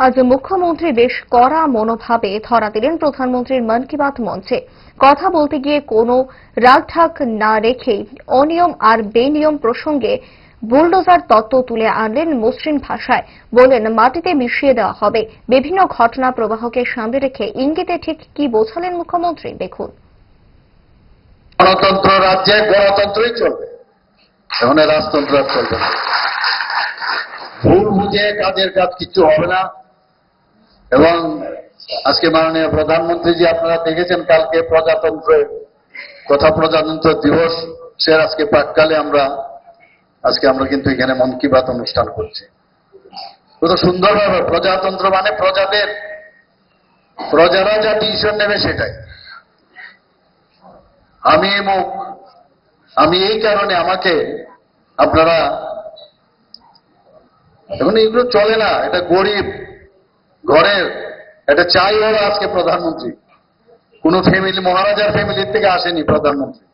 আজ মুখ্যমন্ত্রী বেশ কড়া মনোভাবে ধরা দিলেন প্রধানমন্ত্রীর মন কি বাত মঞ্চে। কথা বলতে গিয়ে কোনো রাগঢাক না রেখেই অনিয়ম আর বেনিয়ম প্রসঙ্গে বুলডোজার তত্ত্ব তুলে আনলেন মসৃণ ভাষায়। বললেন, মাটিতে মিশিয়ে দেওয়া হবে। বিভিন্ন ঘটনা প্রবাহকে সামনে রেখে ইঙ্গিতে ঠিক কি বোঝালেন মুখ্যমন্ত্রী? দেখুন। গণতন্ত্র রাজ্যে গণতন্ত্রই চলবে। এখানে রাজতন্ত্র চলবে না। ভুল বুঝে কাজের কাজ কিছু হবে না। এবং আজকে মাননীয় প্রধানমন্ত্রী প্রধানমন্ত্রীজি, আপনারা দেখেছেন কালকে প্রজাতন্ত্র কথা প্রজাতন্ত্র দিবস। সে আজকে প্রাককালে আমরা, আজকে আমরা কিন্তু এখানে মন কি বাত অনুষ্ঠান করছি। কত সুন্দরভাবে প্রজাতন্ত্র মানে প্রজাদের, প্রজারা যা ডিসিশন নেবে সেটাই। আমি মুখ, আমি এই কারণে আমাকে আপনারা, এখন এগুলো চলে না, এটা গরিব। ঘরের এটা চাই হলো আজকে প্রধানমন্ত্রী। কোন ফ্যামিলি মহারাজার ফ্যামিলির থেকে আসেনি প্রধানমন্ত্রী।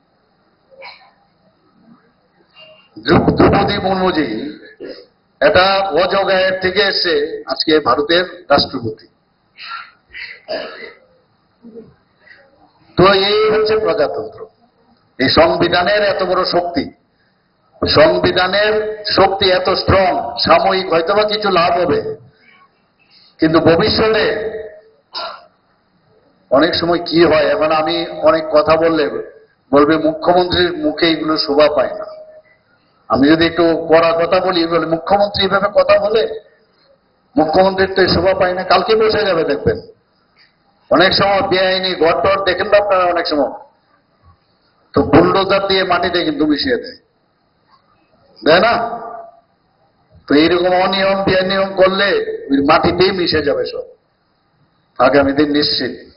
দ্রৌপদী মুর্মুজি এটা অজগায়ের থেকে এসে আজকে ভারতের রাষ্ট্রপতি। তো এই হচ্ছে প্রজাতন্ত্র। এই সংবিধানের এত বড় শক্তি। সংবিধানের শক্তি এত স্ট্রং সাময়িক হয়তোবা কিছু লাভ হবে। কিন্তু ভবিষ্যতে অনেক সময় কি হয়, এখন আমি অনেক কথা বললে বলবে মুখ্যমন্ত্রীর মুখে এগুলো শোভা পায় না। আমি যদি একটু কড়া কথা বলি, বলে মুখ্যমন্ত্রী এভাবে কথা বলে, মুখ্যমন্ত্রীর তো শোভা পায় না, কালকে বসে যাবে দেখবেন। অনেক সময় বেআইনি ঘর টর দেখেন না আপনারা অনেক সময়। তো বুলডোজার দিয়ে মাটিতে কিন্তু মিশিয়ে দেয়। দেয় না? তো এইরকম অনিয়ম বেনিয়ম করলে মাটিতেই মিশে যাবে সব। আগামী দিন নিশ্চিত।